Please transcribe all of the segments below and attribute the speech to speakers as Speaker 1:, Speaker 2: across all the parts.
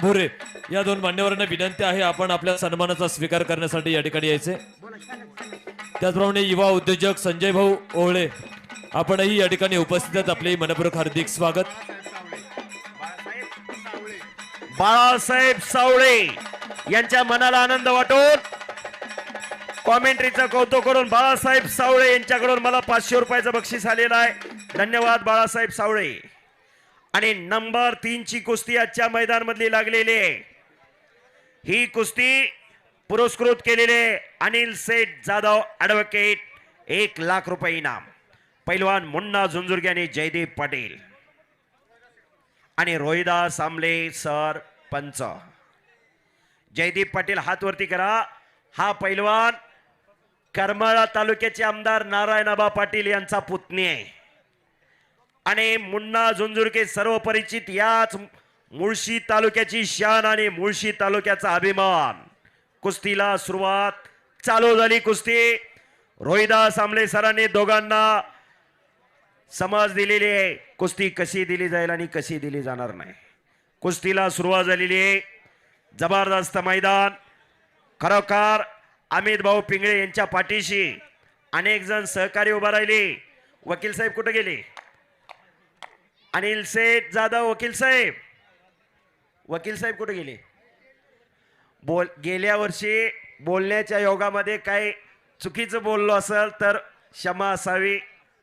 Speaker 1: भुरे या दोन मान्यवरांना विनंती आहे आपण आपल्या सन्मानाचा स्वीकार करण्यासाठी या ठिकाणी यायचे. त्याचप्रमाणे युवा उद्योजक संजय भाऊ ओहळे आपणही या ठिकाणी उपस्थित आहेत. आपले मनपूर्वक हार्दिक स्वागत.
Speaker 2: बाळासाहेब सावळे यांच्या मनाला आनंद वाटून कॉमेंट्रीचं कौतुक करून बाळासाहेब सावळे यांच्याकडून मला पाचशे रुपयाचं बक्षीस आलेलं आहे. धन्यवाद बाळासाहेब सावळे. आणि नंबर तीनची कुस्ती आजच्या मैदान मधली लागलेली आहे. ही कुस्ती पुरस्कृत केलेले अनिल सेठ जाधव ॲडव्होकेट एक लाख रुपये इनाम. पैलवान मुन्ना झुंजुर्गे आणि जयदीप पाटील. आणि रोहिदास आमले सर पंच. जयदीप पाटील हातवरती करा. हा पैलवान करमाळा तालुक्याचे आमदार नारायणाबा पाटील यांचा पुतणी आहे. आणि मुन्ना झुंझुरके सर्व परिचित याच मुळशी तालुक्याची शान आणि मुळशी तालुक्याचा अभिमान. कुस्तीला सुरुवात. चालू झाली कुस्ती. रोहिदास आमले सरांनी दोघांना समाज दिलेली आहे. कुस्ती कशी दिली जाईल आणि कशी दिली जाणार नाही. कुस्तीला सुरुवात झालेली आहे. जबरदस्त मैदान. खरोखर अमित भाऊ पिंगळे यांच्या पाठीशी अनेक जण सहकारी उभा राहिले. वकील साहेब कुठे गेले? अनिल सेठ जाधव वकील साहेब. वकील साहेब कुठे गेले? बोल गेल्या वर्षी बोलण्याच्या योगामध्ये काही चुकीचं बोललो असेल तर क्षमा असावी.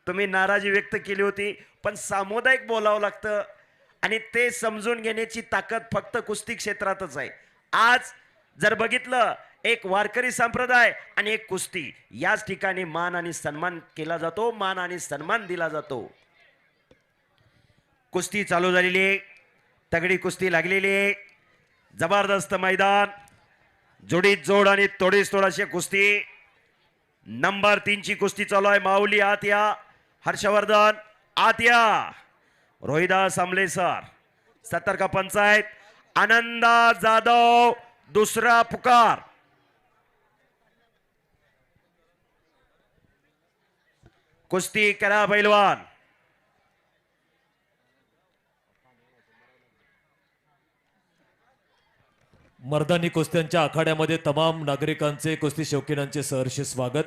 Speaker 2: तुम्ही नाराजी व्यक्त केली होती पण सामुदायिक बोलावं लागतं आणि ते समजून घेण्याची ताकद फक्त कुस्ती क्षेत्रातच आहे. आज जर बघितलं एक वारकरी संप्रदाय आणि एक कुस्ती याच ठिकाणी मान आणि सन्मान केला जातो मान आणि सन्मान दिला जातो. कुस्ती चालू झालेली आहे. तगडी कुस्ती लागलेली आहे. जबरदस्त मैदान. जोडीत जोड आणि तोडीस तोड अशी कुस्ती. नंबर तीनची कुस्ती चालू आहे. माऊली आत या हर्षवर्धन आत या रोहिदास आमलेसर का पंचायत आनंदा जाधव दुसरा पुकार. कुस्ती करा पैलवान.
Speaker 1: मर्दानी कुस्त्यांच्या आखाड्यामध्ये तमाम नागरिकांचे कुस्ती शौकीनांचे सहर्ष स्वागत.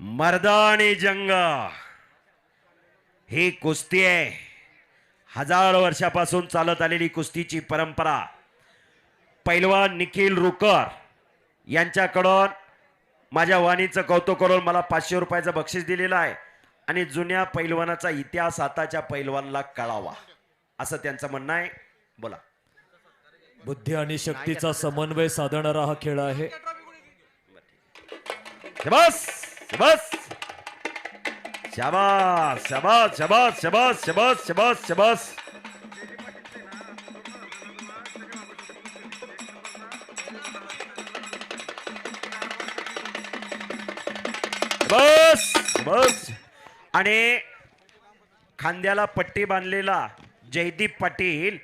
Speaker 2: मर्दानी जंग ही कुस्ती आहे. हजारो वर्षापासून चालत आलेली कुस्तीची परंपरा. पैलवान निखिल रुकर यांच्याकडून माझ्या वाणीचं कौतुक करून मला पाचशे रुपयाचं बक्षीस दिलेलं आहे आणि जुन्या पैलवानाचा इतिहास आताच्या पैलवानला कळावा. असं त्यांचं म्हणणं आहे. बोला.
Speaker 1: बुद्धी आणि शक्तीचा समन्वय साधणारा हा खेळ आहे.
Speaker 2: बस बस शाबास शाबास. शाबास शाबास शाबास शाबास शाबास बस बस आणि खांद्याला पट्टी बांधलेला जयदीप पाटील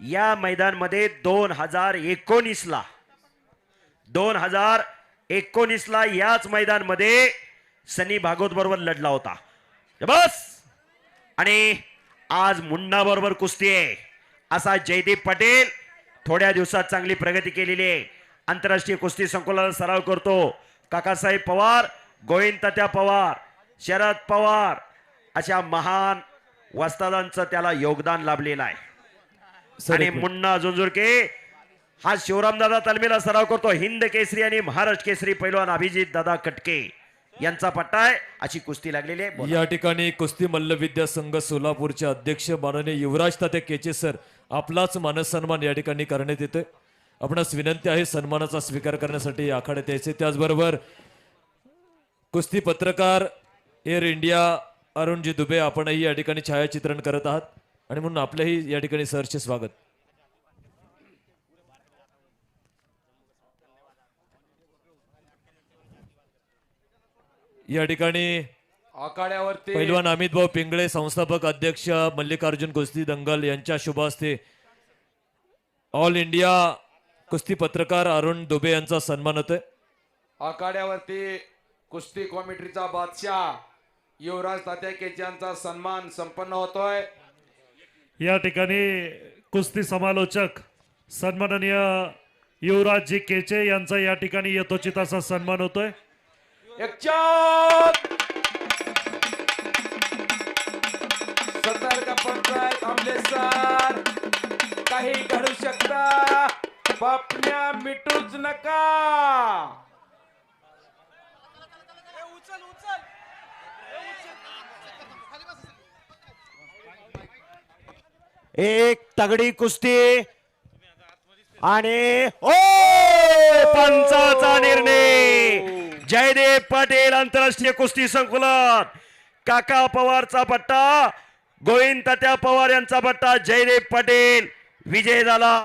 Speaker 2: या मैदानमध्ये दोन हजार एकोणीसला दोन हजार एकोणीसला याच मैदानमध्ये सनी भागवत बरोबर लढला होता. बस! आणि आज मुन्ना बरोबर कुस्ती आहे. असा जयदीप पटेल थोड्या दिवसात चांगली प्रगती केलेली आहे. आंतरराष्ट्रीय कुस्ती संकुलाला सराव करतो. काकासाहेब पवार गोविंद तात्या पवार शरद पवार अशा महान वस्तादांचं त्याला योगदान लाभलेलं आहे. आणि. मुन्ना झुंझुरके हा शिवरामदादा तालमीला सराव करतो. हिंद केसरी आणि महाराष्ट्र केसरी पैलवान अभिजित दादा कटके यांचा पट्टा आहे. अशी कुस्ती लागलेली आहे.
Speaker 1: या ठिकाणी कुस्ती मल्लविद्या संघ सोलापूरचे अध्यक्ष माननीय युवराज तात्या केचे सर आपलाच मानस सन्मान या ठिकाणी करण्यात येतोय. आपणास विनंती आहे सन्मानाचा स्वीकार करण्यासाठी आखाड्यात यायचे त्याचबरोबर कुस्ती पत्रकार एअर इंडिया अरुणजी दुबे आपणही या ठिकाणी छायाचित्रण करत आहात. आणि म्हणून आपल्याही या ठिकाणी सरचे स्वागत. या ठिकाणी
Speaker 3: आखाड्यावरती
Speaker 1: पैलवान अमित भाऊ पिंगळे संस्थापक अध्यक्ष मल्लिकार्जुन कुस्ती दंगल यांच्या शुभ हस्ते ऑल इंडिया कुस्ती पत्रकार अरुण दुबे यांचा सन्मान होतोय.
Speaker 3: आखाड्यावरती कुस्ती कॉमेंट्रीचा बादशाह युवराज तात्या केचे यांचा सन्मान संपन्न होतोय.
Speaker 4: या ठिकाणी कुस्ती समालोचक सन्माननीय युवराजजी केचे यांचा या ठिकाणी यथोचित असा सन्मान होतोय.
Speaker 3: एक चार सतर्क पंचायत काही घडू शकता. बापण्या मिटूच नका.
Speaker 2: एक तगडी कुस्ती. आणि ओ! पंचाचा निर्णय. जयदेव पाटील आंतरराष्ट्रीय कुस्ती संकुलन काका पवारचा पट्टा गोविंद तात्या पवार यांचा पट्टा जयदेव पाटील विजय झाला.